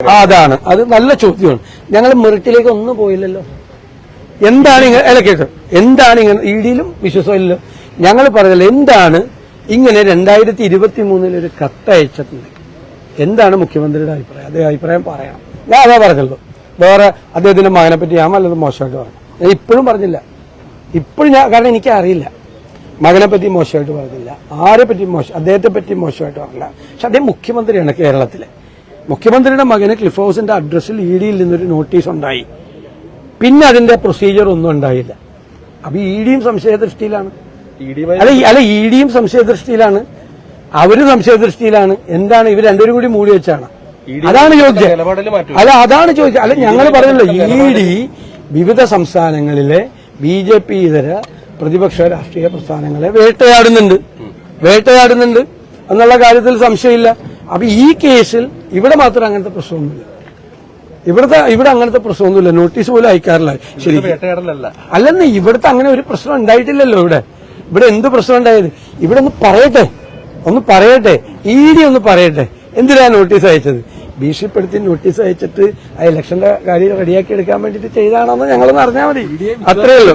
അതാണ്. അത് നല്ല ചോദ്യമാണ്. ഞങ്ങൾ മെറിറ്റിലേക്ക് ഒന്നും പോയില്ലല്ലോ. എന്താണ് ഇങ്ങനെ കേട്ടോ എന്താണ് ഇങ്ങനെ ഇ ഡിയിലും വിശ്വസമില്ലല്ലോ ഞങ്ങൾ പറഞ്ഞല്ലോ എന്താണ് ഇങ്ങനെ രണ്ടായിരത്തി ഇരുപത്തി മൂന്നിൽ ഒരു കത്തയച്ചിട്ടുണ്ട് എന്താണ് മുഖ്യമന്ത്രിയുടെ അഭിപ്രായം? അതേ അഭിപ്രായം പറയണം. ഞാൻ അതാ പറഞ്ഞല്ലോ വേറെ അദ്ദേഹത്തിന്റെ മകനെ പറ്റി ഞാൻ വല്ലതും മോശമായിട്ട് പറഞ്ഞു ഞാൻ ഇപ്പോഴും പറഞ്ഞില്ല. ഇപ്പോഴും ഞാൻ കാരണം എനിക്ക് അറിയില്ല. മകനെ പറ്റി മോശമായിട്ട് പറഞ്ഞില്ല. ആരെ പറ്റി മോശം അദ്ദേഹത്തെ പറ്റി മോശമായിട്ട് പറഞ്ഞില്ല. പക്ഷെ അദ്ദേഹം മുഖ്യമന്ത്രിയാണ് കേരളത്തിലെ. മുഖ്യമന്ത്രിയുടെ മകന് ക്ലിഫ് ഹൗസിന്റെ അഡ്രസ്സിൽ ഇ ഡിയിൽ നിന്നൊരു നോട്ടീസ് ഉണ്ടായി. പിന്നെ അതിന്റെ പ്രൊസീജിയർ ഒന്നും ഉണ്ടായില്ല. അപ്പൊ ഇ ഡിയും സംശയദൃഷ്ടിയിലാണ്. അല്ല ഈ- അല്ല ഇ ഡിയും സംശയദൃഷ്ടിയിലാണ്. അവരും സംശയദൃഷ്ടിയിലാണ്. എന്താണ് ഇവർ രണ്ടുപേരും കൂടി മൂടി വെച്ചാണ്. അതാണ് ചോദിച്ചത് മാറ്റം അല്ല അതാണ് ചോദിച്ചത് അല്ല ഞങ്ങൾ പറഞ്ഞല്ലോ ഇ ഡി വിവിധ സംസ്ഥാനങ്ങളിലെ ബി ജെ പി ഇതര പ്രതിപക്ഷ രാഷ്ട്രീയ പ്രസ്ഥാനങ്ങളെ വേട്ടയാടുന്നുണ്ട്. വേട്ടയാടുന്നുണ്ട്. എന്നുള്ള കാര്യത്തിൽ സംശയമില്ല. അപ്പൊ ഈ കേസിൽ ഇവിടെ മാത്രം അങ്ങനത്തെ പ്രശ്നമൊന്നുമില്ല. ഇവിടുത്തെ ഇവിടെ അങ്ങനത്തെ പ്രശ്നമൊന്നുമില്ല. നോട്ടീസ് പോലും അയക്കാറില്ല. ശരി. അല്ലെന്ന് ഇവിടുത്തെ അങ്ങനെ ഒരു പ്രശ്നം ഉണ്ടായിട്ടില്ലല്ലോ ഇവിടെ. ഇവിടെ എന്ത് പ്രശ്നം ഉണ്ടായത്? ഇവിടെ ഒന്ന് പറയട്ടെ. ഒന്ന് പറയട്ടെ. ഇ ഡി ഒന്ന് പറയട്ടെ. എന്തിനാ നോട്ടീസ് അയച്ചത്? ഭീഷണിപ്പെടുത്തി നോട്ടീസ് അയച്ചിട്ട് ആ ഇലക്ഷന്റെ കാര്യം റെഡിയാക്കി എടുക്കാൻ വേണ്ടിയിട്ട് ചെയ്താണെന്ന് ഞങ്ങളൊന്ന് അറിഞ്ഞാൽ മതി. അത്രയേ ഉള്ളൂ.